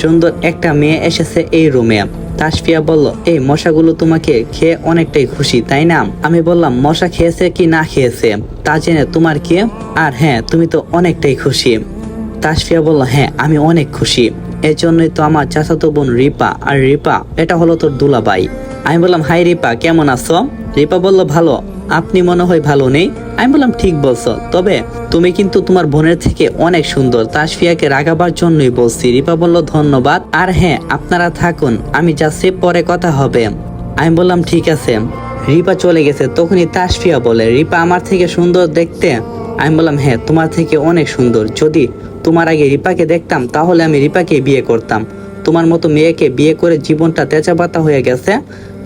সুন্দর একটা মেয়ে এসেছে এই রুমে। তাসফিয়া বলল, এই মশাগুলো তোমাকে খেয়ে অনেকটাই খুশি, তাই না? আমি বললাম, মশা খেয়েছে কি না খেয়েছে? তা জেনে তোমার কি? আর হ্যাঁ তুমি তো অনেকটাই খুশি। তাসফিয়া বলল হ্যাঁ আমি অনেক খুশি। এর জন্যই তো আমার চাচাতো বোন রিপা, আর রিপা, এটা হলো তোর দুলাবাই আমি বললাম, হাই রিপা, কেমন আছো? রিপা বলল, ভালো। আপনি মনে হয় ভালো নেই? আমি বললাম, ঠিক বলছো। তবে তুমি কিন্তু তোমার বোনের থেকে অনেক সুন্দর। তাসফিয়াকে রাগাবার জন্যই বলছি। রিপা বলল, ধন্যবাদ। আর হ্যাঁ আপনারা থাকুন, আমি যাচ্ছি, পরে কথা হবে। আমি বললাম, ঠিক আছে। রিপা চলে গেছে, তখনই তাসফিয়া বলে, রিপা, আমার থেকে সুন্দর দেখতে? আমি বললাম হ্যাঁ তোমার থেকে অনেক সুন্দর। যদি তোমার আগে রিপাকে দেখতাম, তাহলে আমি রিপাকে বিয়ে করতাম। তোমার মতো মেয়েকে বিয়ে করে জীবনটা তেঁচাপাতা হয়ে গেছে।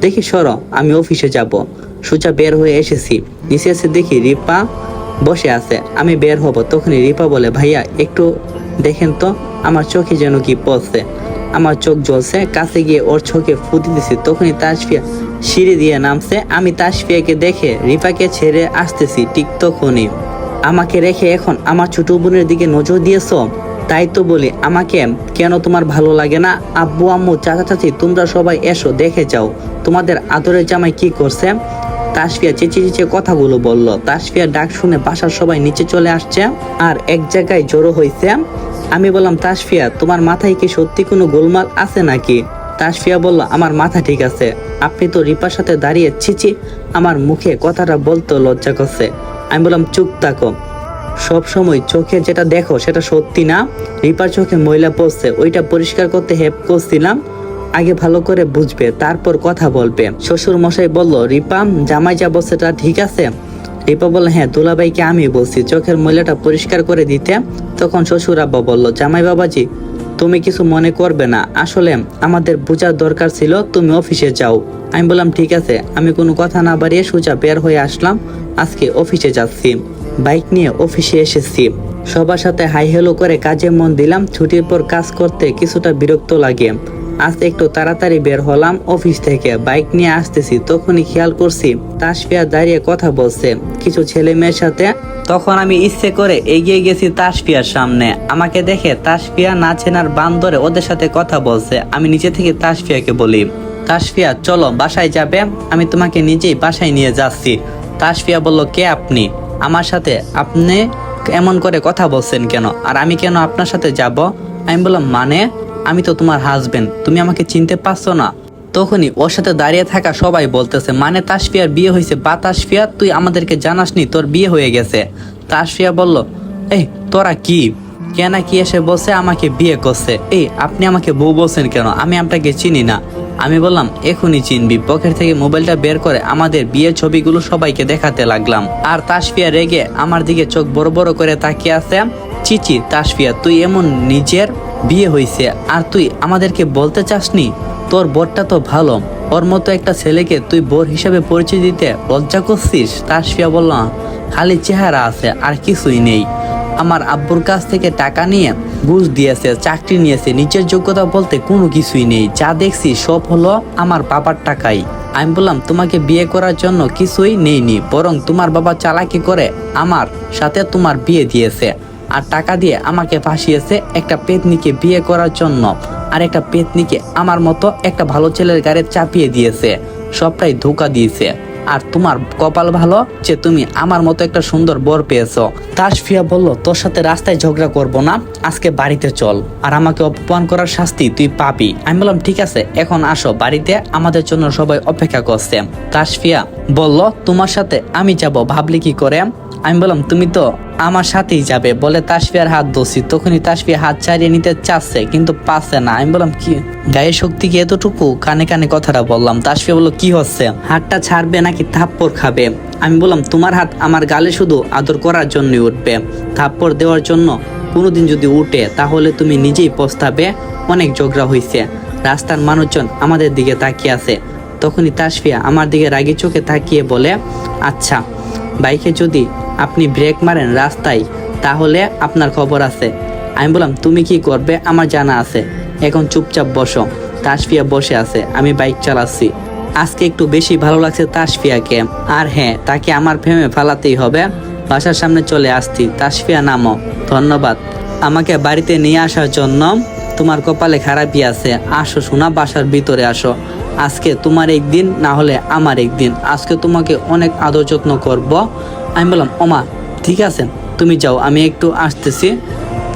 দেখি, সরো, আমি অফিসে যাব। সোজা বের হয়ে এসেছি। নিচে এসে দেখি রিপা বসে আছে। আমি বের হব। তখনই রিপা বলে, ভাইয়া, একটু দেখেন তো, আমার চোখে যেন কি পড়ছে। আমার চোখ জ্বলছে, কাছে গিয়ে ওর চোখে ফুটি দিছি তখনই তাসফিয়া সিঁড়ি দিয়ে নামছে। আমি তাসফিয়াকে দেখে রিপাকে ছেড়ে আসতেছি ঠিক তখনই। আমাকে রেখে এখন আমার ছোট বোনের দিকে নজর দিয়েছ? তাই তো বলি, আমাকে কেন তোমার ভালো লাগে না? আব্বু, আম্মু, চাচা, চাচি, তোমরা সবাই এসো, দেখে যাও। তোমাদের আদরের জামাই কি করছে? তাসফিয়া চেঁচে চেঁচে কথাগুলো বলল। তাসফিয়া ডাক শুনে বাসার সবাই নিচে চলে আসছে আর এক জায়গায় জড়ো হয়েছে আমি বললাম, তাসফিয়া, তোমার মাথায় কি সত্যি কোনো গোলমাল আছে নাকি? তাসফিয়া বলল, আমার মাথা ঠিক আছে। আপনি তো রিপার সাথে দাঁড়িয়ে ছিচি আমার মুখে কথাটা বলতে লজ্জা করছে। আমি বললাম, চুপ থাকো। সব সময় চোখে যেটা দেখো সেটা সত্যি না। রিপার চোখে ময়লা পড়ছে। ওইটা পরিষ্কার করতে হেল্প করছিলাম। আগে ভালো করে বুঝবে, তারপর কথা বলবে। শ্বশুর মশাই বলল, রিপা, জামাই যা বলছে তা ঠিক আছে? রিপা বলল হ্যাঁ দুলাভাইকে আমি বলছি। চোখের ময়লাটা পরিষ্কার করে দিতে। তখন শ্বশুর আব্বা বলল, জামাই বাবাজি, তুমি কিছু মনে করবে না। আসলে আমাদের বোঝার দরকার ছিল, তুমি অফিসে যাও। আমি বললাম, ঠিক আছে। আমি কোনো কথা না বাড়িয়ে সোজা বের হয়ে আসলাম। আজকে অফিসে যাচ্ছি। বাইক নিয়ে অফিসে এসেছি। সবার সাথে হাই হেলো করে কাজে মন দিলাম। ছুটির পর কাজ করতে কিছুটা বিরক্ত লাগে। আজ একটু তাড়াতাড়ি বের হলাম, অফিস থেকে। বাইক নিয়ে আসতেছি, তখনই খেয়াল করছি তাসফিয়া দাঁড়িয়ে কথা বলছে। কিছু ছেলে মেয়ের সাথে তখন আমি ইচ্ছে করে এগিয়ে গেছি তাসফিয়ার সামনে। আমাকে দেখে তাসফিয়া না চেনার বান ধরে ওদের সাথে কথা বলছে। আমি নিচে থেকে তাসফিয়াকে বলি, তাসফিয়া, চলো, বাসায় যাবে? আমি তোমাকে নিজেই বাসায় নিয়ে যাচ্ছি। তাসফিয়া বলল, কে আপনি? আমার সাথে আপনি এমন করে কথা বলছেন কেন? আর আমি কেন আপনার সাথে যাব? আমি বললাম মানে? আমি তো তোমার হাজবেন্ড তুমি আমাকে চিনতে পারছ না। তখনই ওর সাথে দাঁড়িয়ে থাকা সবাই বলতেছে মানে তাসফিয়ার বিয়ে হয়েছে, বা তাসফিয়া, তুই আমাদেরকে জানাসনি, তোর বিয়ে হয়ে গেছে। তাসফিয়া বলল, এই, তোরা কি? কেনা কি এসে বসে আমাকে বিয়ে করছে। এই, আপনি আমাকে বউ বলছেন কেন? আমি আপনাকে চিনি না। আমি বললাম, এখনই চিনবি। পকেট থেকে মোবাইলটা বের করে আমাদের বিয়ের ছবিগুলো সবাইকে দেখাতে লাগলাম। আর তাসফিয়া রেগে আমার দিকে চোখ বড় বড় করে তাকিয়ে আছে, চিচি, তাসফিয়া, তুই এমন নিজের বিয়ে হয়েছে আর তুই আমাদেরকে বলতে চাসনি? তোর বরটা তো ভালো। ওর মতো একটা ছেলেকে তুই বোর হিসাবে পরিচয় দিতে লজ্জা করছিস তাসফিয়া বললাম খালি চেহারা আছে, আর কিছুই নেই। আমার আব্বুর কাছ থেকে টাকা নিয়ে ঘুষ দিয়েছে, চাকরি নিয়েছে, নিজের যোগ্যতা বলতে কোনো কিছুই নেই। যা দেখছি সব হলো আমার বাবার টাকাই। আমি বললাম, তোমাকে বিয়ে করার জন্য কিছুই নেইনি, বরং তোমার বাবা চালাকি করে আমার সাথে তোমার বিয়ে দিয়েছে। আর টাকা দিয়ে আমাকে ফাঁসিয়েছে একটা পেতনিকে বিয়ে করার জন্য। আর একটা পেতনিকে আমার মতো একটা ভালো ছেলের গাড়ি চাপিয়ে দিয়েছে। সবটাই ধোকা দিয়েছে। আর তোমার কপাল ভালো যে তুমি আমার মতো একটা সুন্দর বর পেয়েছ। তাসফিয়া বলল, তোর সাথে রাস্তায় ঝগড়া করব না, আজকে বাড়িতে চল। আর আমাকে অপমান করার শাস্তি তুই পাবি। আমি বললাম, ঠিক আছে, এখন আসো। বাড়িতে আমাদের জন্য সবাই অপেক্ষা করছে। তাসফিয়া বলল, তোমার সাথে আমি যাব, ভাবলি কি করে? আমি বললাম, তুমি তো আমার সাথেই যাবে। বলে তাসফিয়ার হাত ধরছি। তখনই তাসফিয়া হাত ছাড়িয়ে নিতে চাচ্ছে, কিন্তু পাচ্ছে না। আমি বললাম, কি গায়ে শক্তি কি এতটুকু? কানে কানে কথাটা বললাম। তাসফিয়া বলল, কি হচ্ছে? হাতটা ছাড়বে নাকি থাপ্পড় খাবে? আমি বললাম, তোমার হাত আমার গালে শুধু আদর করার জন্যই উঠবে। থাপ্পড় দেওয়ার জন্য কোনোদিন যদি উঠে, তাহলে তুমি নিজেই পস্তাবে। অনেক ঝগড়া হয়েছে রাস্তার মানুষজন আমাদের দিকে তাকিয়ে আছে। তখনই তাসফিয়া আমার দিকে রাগি চোখে তাকিয়ে বলে আচ্ছা বাইকে যদি আপনি ব্রেক মারেন রাস্তায়, তাহলে আপনার খবর আছে। আমি বললাম, তুমি কি করবে? আমার জানা আছে। এখন চুপচাপ বসো। তাসফিয়া বসে আছে, আমি বাইক চালাচ্ছি। আজকে একটু বেশি ভালো লাগছে তাসফিয়াকে। আর হ্যাঁ তাকে আমার ফেমে ফালাতেই হবে। বাসার সামনে চলে আসছি। তাসফিয়া, নামো। ধন্যবাদ। আমাকে বাড়িতে নিয়ে আসার জন্য তোমার কপালে খারাপই আছে। আসো শোনা বাসার ভিতরে আসো। আজকে তোমার একদিন, না হলে আমার একদিন। আজকে তোমাকে অনেক আদর যত্ন করব। আমি বললাম, ওমা, ঠিক আছে তুমি যাও, আমি একটু আসতেছি।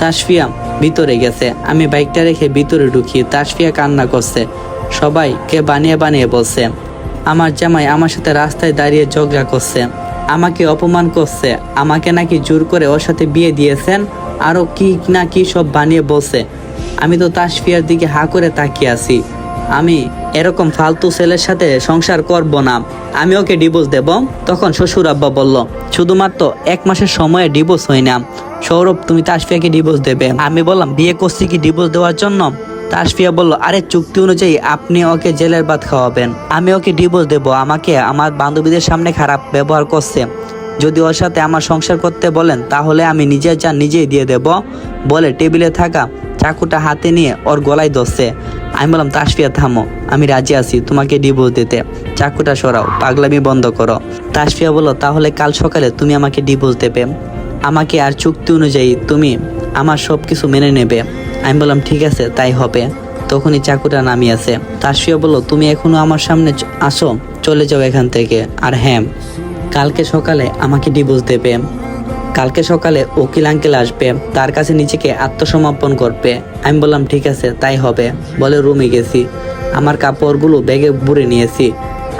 তাসফিয়া ভিতরে গেছে। আমি বাইকটা রেখে ভিতরে ঢুকি। তাসফিয়া কান্না করছে। সবাইকে বানিয়ে বানিয়ে বলছে, আমার জামাই আমার সাথে রাস্তায় দাঁড়িয়ে ঝগড়া করছে। আমাকে অপমান করছে। আমাকে নাকি জোর করে ওর সাথে বিয়ে দিয়েছেন। আরও কি না কি সব বানিয়ে বলছে। আমি তো তাসফিয়ার দিকে হা করে তাকিয়ে আছি। আমি এরকম ফালতু ছেলের সাথে সংসার করব না। আমি ওকে ডিভোর্স দেব। তখন শ্বশুর আব্বা বলল, শুধুমাত্র এক মাসের সময়ে ডিভোর্স হয় না। সৌরভ, তুমি তাসফিয়াকে ডিভোর্স দেবে। আমি বললাম, বিয়ে করছি কি ডিভোর্স দেওয়ার জন্য? তাসফিয়া বলল, আরে, চুক্তি অনুযায়ী আপনি ওকে জেলের ভাত খাওয়াবেন। আমি ওকে ডিভোর্স দেব। আমাকে আমার বান্ধবীদের সামনে খারাপ ব্যবহার করছে। যদি ওর সাথে আমার সংসার করতে বলেন, তাহলে আমি নিজের যা নিজেই দিয়ে দেব। বলে টেবিলে থাকা চাকুটা হাতে নিয়ে ওর গলায় ধরছে। আমি বললাম, তাসফিয়া, থামো। আমি রাজি আছি, তোমাকে ডিভোর্স দিতে। চাকুটা সরাও, পাগলামি বন্ধ করো। তাসফিয়া বলল, তাহলে কাল সকালে তুমি আমাকে ডিভোর্স দেবে। আমাকে আর চুক্তি অনুযায়ী তুমি আমার সব কিছু মেনে নেবে। আমি বললাম, ঠিক আছে, তাই হবে। তখনই চাকুটা নামিয়েছে তাসফিয়া বলল, তুমি এখনও আমার সামনে আসো, চলে যাও এখান থেকে। আর হ্যাঁ কালকে সকালে আমাকে ডিভোর্স দেবে। কালকে সকালে উকিল আঙ্কেল আসবে, তার কাছে নিজেকে আত্মসমর্পণ করবে। আমি বললাম, ঠিক আছে, তাই হবে। বলে রুমে গেছি। আমার কাপড়গুলো ব্যাগে বুড়ে নিয়েছি।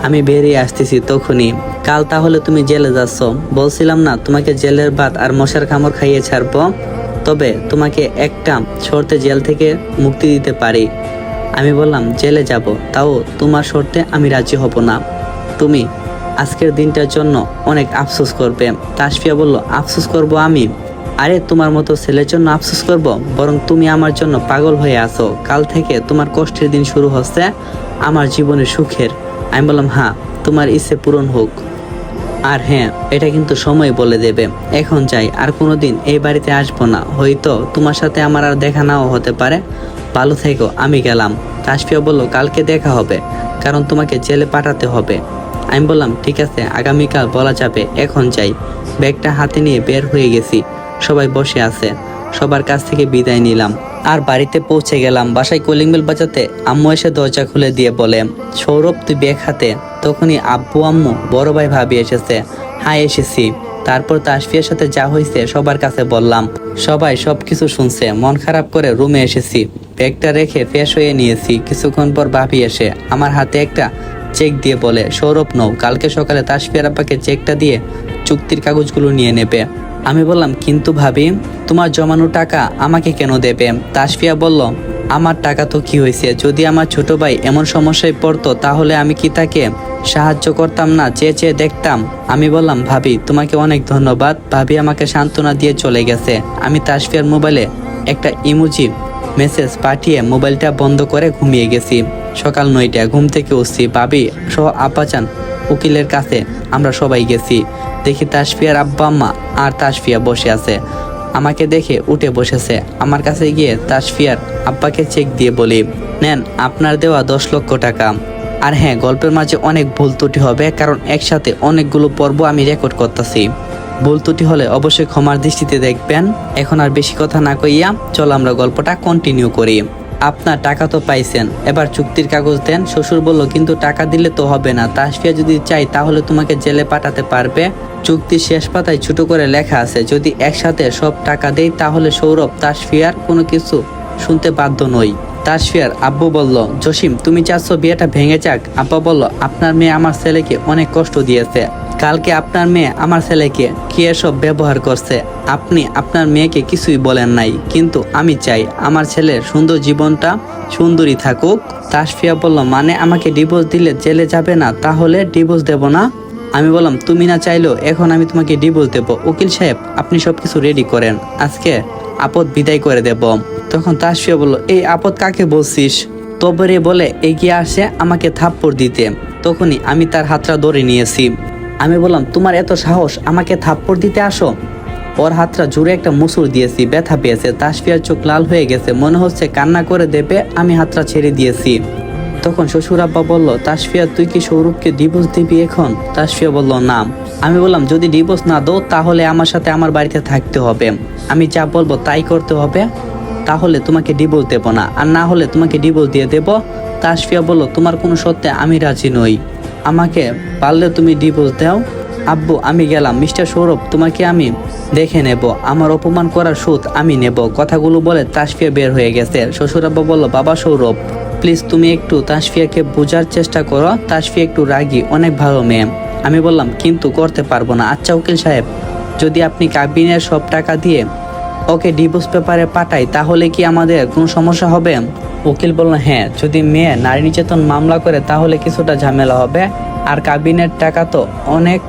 আমি বেরিয়ে আসতেছি তখনই। কাল তাহলে তুমি জেলে যাচ্ছ। বলছিলাম, না, তোমাকে জেলের ভাত আর মশার কামড় খাইয়ে ছাড়বো। তবে তোমাকে একটা শর্তে জেল থেকে মুক্তি দিতে পারি। আমি বললাম, জেলে যাব, তাও তোমার শর্তে আমি রাজি হব না। তুমি আজকের দিনটার জন্য অনেক আফসোস করবে। তাসফিয়া বলল, আফসোস করব আমি? আরে, তোমার মতো ছেলের জন্য আফসোস করব? বরং তুমি আমার জন্য পাগল হয়ে আছো। কাল থেকে তোমার কষ্টের দিন শুরু হচ্ছে, আমার জীবনের সুখের। আমি বললাম হ্যাঁ তোমার ইচ্ছে পূরণ হোক। আর হ্যাঁ এটা কিন্তু সময় বলে দেবে। এখন যাই, আর কোনোদিন এই বাড়িতে আসব না। হয়তো তোমার সাথে আমার আর দেখা নাও হতে পারে। ভালো থেকো, আমি গেলাম। তাসফিয়া বলল, কালকে দেখা হবে, কারণ তোমাকে জেলে পাঠাতে হবে। আমি বললাম, ঠিক আছে, আগামীকাল বলা যাবে, এখন যাই। ব্যাগটা হাতে নিয়ে বের হয়ে গেছি। সবাই বসে আছে। সবার কাছ থেকে বিদায় নিলাম। আর বাড়িতে পৌঁছে গেলাম। বাসায় কলিং বেল বাজাতে আম্মু এসে দরজা খুলে দিয়ে বলে, সৌরভ, তুই ব্যাগ হাতে? তখনই আব্বু আম্মু, বড় ভাই ভাবি এসেছে। হাই, এসেছি। তারপর তাসফিয়ার সাথে যা হয়েছে সবার কাছে বললাম। সবাই সবকিছু শুনছে। মন খারাপ করে রুমে এসেছি। ব্যাগটা রেখে ফ্রেশ হয়ে নিয়েছি। কিছুক্ষণ পর ভাবি এসে, আমার হাতে একটা চেক দিয়ে বলে, সৌরভ নৌ কালকে সকালে তাসফিয়ার আব্বাকে চেকটা দিয়ে চুক্তির কাগজগুলো নিয়ে নেবে। আমি বললাম, কিন্তু ভাবি, তোমার জমানো টাকা আমাকে কেন দেবে? তাসফিয়া বলল, আমার টাকা তো কি হয়েছে? যদি আমার ছোট ভাই এমন সমস্যায় পড়তো, তাহলে আমি কি তাকে সাহায্য করতাম না? চেয়ে চেয়ে দেখতাম। আমি বললাম, ভাবি, তোমাকে অনেক ধন্যবাদ। ভাবি আমাকে সান্ত্বনা দিয়ে চলে গেছে। আমি তাসফিয়ার মোবাইলে একটা ইমোজি মেসেজ পাঠিয়ে মোবাইলটা বন্ধ করে ঘুমিয়ে গেছি। সকাল নয়টা ঘুম থেকে উঠছি ভাবি সহ আব্বাচান উকিলের কাছে আমরা সবাই গেছি। দেখি তাসফিয়ার আব্বা আম্মা আর তাসফিয়া বসে আছে। আমাকে দেখে উঠে বসেছে। আমার কাছে গিয়ে তাসফিয়ার আব্বাকে চেক দিয়ে বলি, নেন, আপনার দেওয়া দশ লক্ষ টাকা। আর হ্যাঁ গল্পের মাঝে অনেক ভুল ত্রুটি হবে, কারণ একসাথে অনেকগুলো পর্ব আমি রেকর্ড করতেছি। ভুল ত্রুটি হলে অবশ্যই ক্ষমার দৃষ্টিতে দেখবেন। এখন আর বেশি কথা না কইয়া চল আমরা গল্পটা কন্টিনিউ করি। আপনার টাকা তো পাইছেন। এবার চুক্তির কাগজ দেন, শ্বশুর বলল, কিন্তু টাকা দিলে তো হবে না। তাসফিয়া যদি চাই তাহলে তোমাকে জেলে পাঠাতে পারবে। চুক্তির শেষ পাতায় ছোট করে লেখা আছে, যদি একসাথে সব টাকা দেই, তাহলে সৌরভ, তাসফিয়ার কোনো কিছু শুনতে বাধ্য নই। তাসফিয়ার আব্বু বলল, জসিম, তুমি চাচ্ছ বিয়েটা ভেঙে যাক? আব্বা বলল, আপনার মেয়ে আমার ছেলেকে অনেক কষ্ট দিয়েছে। কালকে আপনার মেয়ে আমার ছেলেকে কি এসব ব্যবহার করছে? আপনি আপনার মেয়েকে কিছুই বলেন নাই। কিন্তু আমি চাই আমার ছেলের সুন্দর জীবনটা সুন্দরী থাকুক। তাসফিয়া বলল মানে আমাকে ডিভোর্স দিলে জেলে যাবে না, তাহলে ডিভোর্স দেব না? আমি বললাম, তুমি না চাইলেও এখন আমি তোমাকে ডিভোর্স দেব। উকিল সাহেব, আপনি সবকিছু রেডি করেন। আজকে আপদ বিদায় করে দেব। তখন তাসফিয়া বলল, এই আপদ কাকে বলছিস? তবরে বলে, এগিয়ে আসে আমাকে থাপ্পড় দিতে। তখনই আমি তার হাতটা ধরে নিয়েছি। আমি বললাম, তোমার এত সাহস, আমাকে থাপ্পড় দিতে আসো? ওর হাতটা জুড়ে একটা মুসুর দিয়েছি, ব্যথা পেয়েছে। তাসফিয়ার চোখ লাল হয়ে গেছে, মনে হচ্ছে কান্না করে দেবে, আমি হাতটা ছেড়ে দিয়েছি। তখন শ্বশুর আব্বা বলল, তাসফিয়া, তুই কি সৌরভকে ডিভোর্স দিবি এখন? তাসফিয়া বলল, না। আমি বললাম, যদি ডিভোর্স না দো তাহলে আমার সাথে আমার বাড়িতে থাকতে হবে। আমি যা বলব তাই করতে হবে। তাহলে তোমাকে ডিভোর্স দেবো না। আর না হলে তোমাকে ডিভোর্স দিয়ে দেবো। তাসফিয়া বলল, তোমার কোনো সত্যে আমি রাজি নই। আমাকে পারলে তুমি ডিভোর্স দাও। আব্বু, আমি গেলাম। মিস্টার সৌরভ, তোমাকে আমি দেখে নেব। আমার অপমান করার সুদ আমি নেব। কথাগুলো বলে তাসফিয়া বের হয়ে গেছে। শ্বশুরাব্বা বলল, বাবা সৌরভ, প্লিজ তুমি একটু তাসফিয়াকে বোঝার চেষ্টা করো। তাসফিয়া একটু রাগী, অনেক ভালো মেয়ে। আমি বললাম, কিন্তু করতে পারব না। আচ্ছা উকিল সাহেব, যদি আপনি কাবিনের সব টাকা দিয়ে ওকে ডিভোর্স পেপারে পাঠাই, তাহলে কি আমাদের কোনো সমস্যা হবে? উকিল বলল হ্যাঁ যদি মেয়ে নারী নির্যাতন মামলা করে, তাহলে কিছুটা ঝামেলা হবে। আর কাবিনের টাকা তো অনেক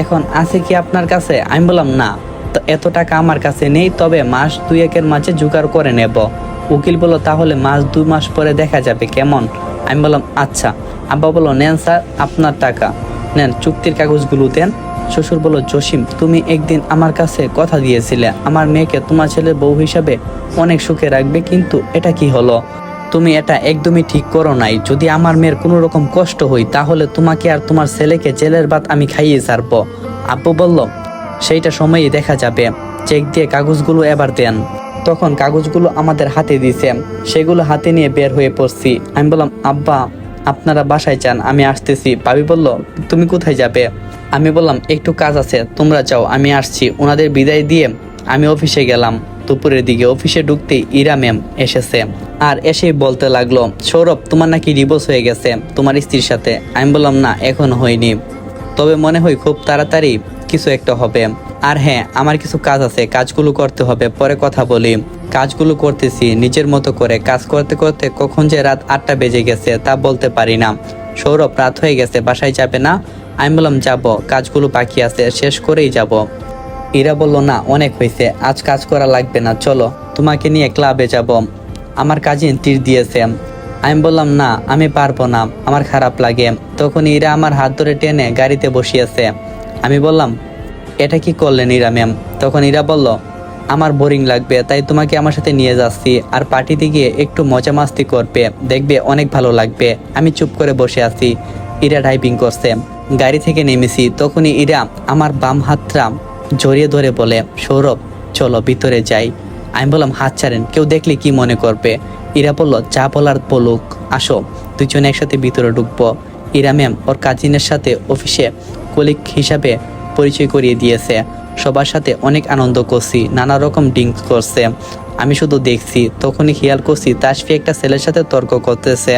এখন আছে কি আপনার কাছে? আমি বললাম, না, তো এত টাকা আমার কাছে নেই, তবে মাস দুই একের মাঝে জোগাড় করে নেব। উকিল বলল, তাহলে মাস দুই মাস পরে দেখা যাবে, কেমন? আমি বললাম আচ্ছা। আব্বা বলল, নেন স্যার, আপনার টাকা। নেন, চুক্তির কাগজগুলো দেন। শ্বশুর বলল, জসিম, তুমি একদিন আমার কাছে কথা দিয়েছিলে। আমার মেয়েকে তোমার ছেলের বউ হিসাবে অনেক সুখে রাখবে, কিন্তু এটা কি হলো? তুমি এটা একদমই ঠিক করো নাই। যদি আমার মেয়ের কোনো রকম কষ্ট হই তাহলে তোমাকে আর তোমার ছেলেকে জেলের ভাত আমি খাইয়ে ছাড়বো। আব্বু বলল, সেইটা সময়ই দেখা যাবে। চেক দিয়ে কাগজগুলো এবার দেন। তখন কাগজগুলো আমাদের হাতে দিয়েছে সেগুলো হাতে নিয়ে বের হয়ে পড়ছি। আমি বললাম, আব্বা আপনারা বাসায় চান আমি আসতেছি। ভাবি বলল, তুমি কোথায় যাবে? আমি বললাম, একটু কাজ আছে, তোমরা চাও আমি আসছি। ওনাদের বিদায় দিয়ে আমি অফিসে গেলাম। দুপুরের দিকে অফিসে ঢুকতে ইরা ম্যাম এসেছে। আর এসে বলতে লাগল, সৌরভ, তোমার নাকি ডিভোর্স হয়ে গেছে, তোমার স্ত্রীর সাথে। আমি বললাম, না, এখন হয়নি। তবে মনে হয় খুব তাড়াতাড়ি কিছু একটা হবে। আর হ্যাঁ আমার কিছু কাজ আছে, কাজগুলো করতে হবে, পরে কথা বলি। কাজগুলো করতেছি, নিজের মতো করে। কাজ করতে করতে কখন যে রাত আটটা বেজে গেছে তা বলতে পারি না। সৌরভ, রাত হয়ে গেছে, বাসায় যাবে না? আমি বললাম, যাব, কাজগুলো বাকি আছে, শেষ করেই যাব। ইরা বলল, না, অনেক হয়েছে, আজ কাজ করা লাগবে না, চলো, তোমাকে নিয়ে ক্লাবে যাব। আমার কাজিন তীর দিয়েছে। আমি বললাম, না, আমি পারব না, আমার খারাপ লাগে। তখন ইরা আমার হাত ধরে টেনে গাড়িতে বসিয়েছে। আমি বললাম, এটা কি করলেন ইরা ম্যাম? তখন ইরা বলল, আমার বোরিং লাগবে, তাই তোমাকে আমার সাথে নিয়ে যাচ্ছি আর পার্টিতে গিয়ে একটু মজা মাস্তি করবে, দেখবে অনেক ভালো লাগবে। আমি চুপ করে বসে আছি। ইরা ড্রাইভিং করছে। গাড়ি থেকে নেমেছি, তখনই ইরা আমার বাম হাতটা জড়িয়ে ধরে বলে, সৌরভ, চলো ভিতরে যাই। আমি বললাম, হাত ছাড়েন, কেউ দেখলে কি মনে করবে? ইরা বলল, যা বলার বলুক, আসো দুজনে একসাথে ভিতরে ঢুকবো। ইরা ম্যাম, ওর কাজিনের সাথে অফিসে কলিক হিসাবে পরিচয় করিয়ে দিয়েছে। সবার সাথে অনেক আনন্দ করছি, নানা রকম ড্রিঙ্কস করছে। আমি শুধু দেখছি, তখনই খেয়াল করছি তাসফি একটা ছেলের সাথে তর্ক করতেছে।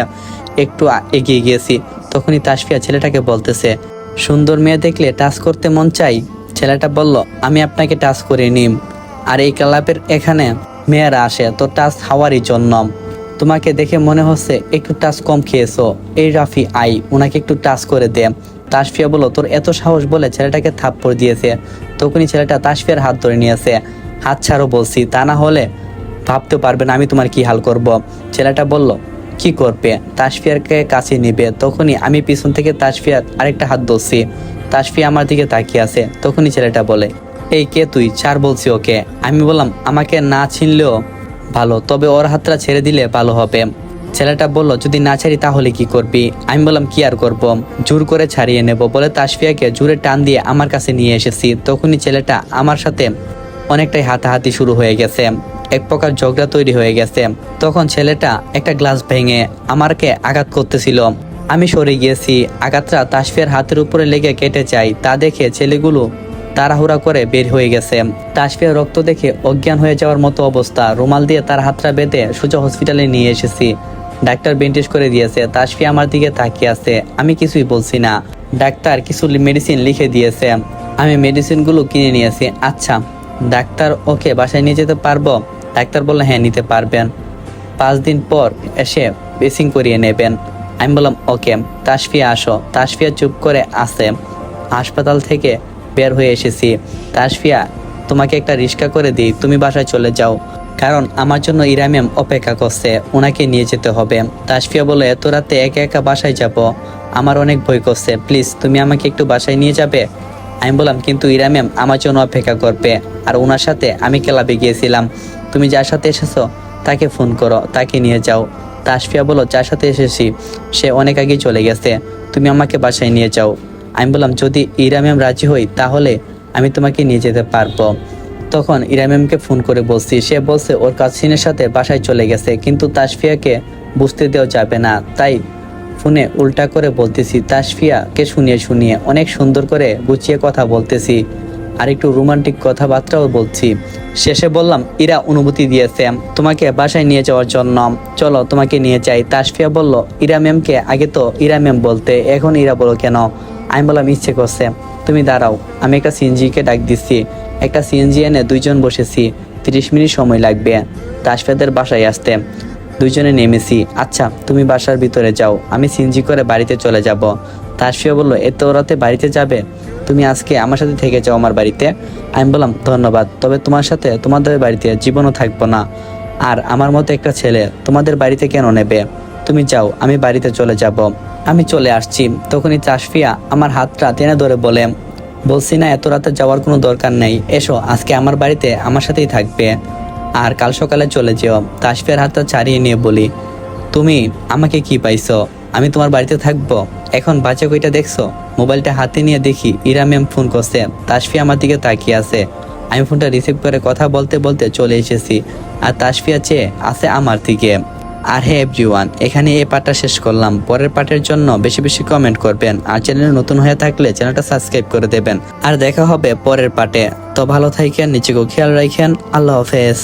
একটু এগিয়ে গিয়েছি, তখনই তাসফিয়া ছেলেটাকে বলতেছে, সুন্দর মেয়ে দেখলে টাচ করতে মন চাই? ছেলেটা বলল, আমি আপনাকে টাচ করে নিম। আর এই ক্লাবের এখানে মেয়েরা আসে, তো টাচ হাওয়ারই জন্য। তোমাকে দেখে মনে হচ্ছে একটু টাচ কম খেয়েছো। এই রাফি আই ওনাকে একটু টাচ করে দে। তাসফিয়া বলো তোর এত সাহস বলে ছেলেটাকে থাপ্পড় দিয়েছে। তখনই ছেলেটা তাসফিয়ার হাত ধরে নিয়েছে। হাত ছাড়ো বলছি, তা না হলে ভাবতে পারবে না আমি তোমার কি হাল করব। ছেলেটা বলল, কি করবে? তাসফিয়ারকে কাছে নিবে। তখনই আমি পিছন থেকে তাসফিয়ার আরেকটা হাত ধরছি। তাসফিয়া আমার দিকে তাকিয়ে আছে। তখনই ছেলেটা বলে, এই কে তুই? চার বলছি ওকে। আমি বললাম, আমাকে না চিনলেও ভালো, তবে ওর হাতটা ছেড়ে দিলে ভালো হবে। ছেলেটা বলল, যদি না ছাড়ি তাহলে কি করবি? আমি বললাম, কি আর করব? জোর করে ছাড়িয়ে নেব। বলে তাসফিয়াকে জোরে টান দিয়ে আমার কাছে নিয়ে এসেছি। তখনই ছেলেটা আমার সাথে অনেকটাই হাতাহাতি শুরু হয়ে গেছে। এক প্রকার ঝগড়া তৈরি হয়ে গেছে। তখন ছেলেটা একটা গ্লাস ভেঙে আমারকে আঘাত করতেছিল। আমি সরে গিয়েছি। আঘাতটা তাসফিয়ার হাতের উপরে লেগে কেটে যায়। তা দেখে ছেলেগুলো তাড়াহুড়া করে বের হয়ে গেছে। তাসফিয়ার রক্ত দেখে অজ্ঞান হয়ে যাওয়ার মতো অবস্থা। রুমাল দিয়ে তার হাতটা বেঁধে সোজা হসপিটালে নিয়ে এসেছি। ডাক্তার বেন্টেজ করে দিয়েছে তাসফিয়া আমার দিকে তাকিয়ে আছে, আমি কিছুই বলছি না। ডাক্তার কিছু মেডিসিন লিখে দিয়েছে, আমি মেডিসিনগুলো কিনে নিয়েছি আচ্ছা ডাক্তার, ওকে, বাসায় নিয়ে যেতে পারব? ডাক্তার বলল হ্যাঁ নিতে পারবেন। পাঁচ দিন পর এসে বেসিং করিয়ে নেবেন। আমি বললাম, ওকে তাসফিয়া আসো। তাসফিয়া চুপ করে আসে হাসপাতাল থেকে বের হয়ে এসেছি। তাসফিয়া, তোমাকে একটা রিক্সা করে দিই, তুমি বাসায় চলে যাও। কারণ আমার জন্য ইরা ম্যাম অপেক্ষা করছে, ওনাকে নিয়ে যেতে হবে। তাসফিয়া বলে এত রাতে একা একা বাসায় যাব। আমার অনেক ভয় করছে। প্লিজ, তুমি আমাকে একটু বাসায় নিয়ে যাবে? আমি বললাম, কিন্তু ইরা ম্যাম আমার জন্য অপেক্ষা করবে। আর ওনার সাথে আমি ক্লাবে গিয়েছিলাম। তুমি যার সাথে এসেছ, তাকে ফোন করো, তাকে নিয়ে যাও। তাসফিয়া বলো যার সাথে এসেছি, সে অনেক আগে চলে গেছে। তুমি আমাকে বাসায় নিয়ে যাও। আমি বললাম, যদি ইরা ম্যাম রাজি হই, তাহলে আমি তোমাকে নিয়ে যেতে পারব। তখন ইরা ম্যামকে ফোন করে বলছি, সে বলছে ওর কাজিনের সাথে বাসায় চলে গেছে, কিন্তু তাসফিয়াকে বুঝতে দেওয়া যাবে না। তাই ফোনে উল্টা করে বলতেছি, তাসফিয়াকে শুনিয়ে শুনিয়ে অনেক সুন্দর করে গুছিয়ে কথা বলতেছি, আর একটু রোমান্টিক কথাবার্তাও বলছি। শেষে বললাম, ইরা অনুমতি দিয়েছে, তোমাকে বাসায় নিয়ে যাওয়ার জন্য। চলো, তোমাকে নিয়ে যাই। তাসফিয়া বলল ইরা ম্যামকে আগে তো ইরা ম্যাম বলতে, এখন ইরা বলো কেন? আমি বললাম, ইচ্ছে করছে। তুমি দাঁড়াও, আমি একটা সিনজিকে ডাক দিচ্ছি। একটা সিএনজি এনে দুইজন বসেছি, তিরিশ মিনিট সময় লাগবে। তাসফিয়াদের বাসায় আসতে। দুইজনে নেমেছি আচ্ছা তুমি বাসার ভিতরে যাও, আমি সিএনজি করে বাড়িতে চলে যাব। তাসফিয়া বলল এত রাতে বাড়িতে যাবে। তুমি আজকে আমার সাথে থেকে যাও আমার বাড়িতে। আমি বললাম, ধন্যবাদ, তবে তোমার সাথে তোমাদের বাড়িতে জীবনও থাকব না। আর আমার মতো একটা ছেলে তোমাদের বাড়িতে কেন নেবে? তুমি যাও, আমি বাড়িতে চলে যাব। আমি চলে আসছি। তখনই তাসফিয়া আমার হাতটা টেনে ধরে বলে বলছি না, এত রাতে যাওয়ার কোনো দরকার নেই। এসো, আজকে আমার বাড়িতে আমার সাথেই থাকবে। আর কাল সকালে চলে যেও। তাসফিয়ার হাতটা ছাড়িয়ে নিয়ে বলি, তুমি আমাকে কি পাইছো? আমি তোমার বাড়িতে থাকব? এখন বাচ্চা কইটা দেখছ? মোবাইলটা হাতে নিয়ে দেখি, ইরা ম্যাম ফোন করছে। তাসফিয়া আমার দিকে তাকিয়ে আছে। আমি ফোনটা রিসিভ করে কথা বলতে বলতে চলে এসেছি। আর তাসফিয়া চেয়ে আছে আমার দিকে। আর হে এভরিওয়ান, এখানে এই পার্টটা শেষ করলাম। পরের পার্টের জন্য বেশি বেশি কমেন্ট করবেন আর চ্যানেল নতুন হয়ে থাকলে চ্যানেলটা সাবস্ক্রাইব করে দেবেন। আর দেখা হবে পরের পার্টে তো ভালো থাকেন নিজেকেও খেয়াল রাখেন। আল্লাহ হাফেজ।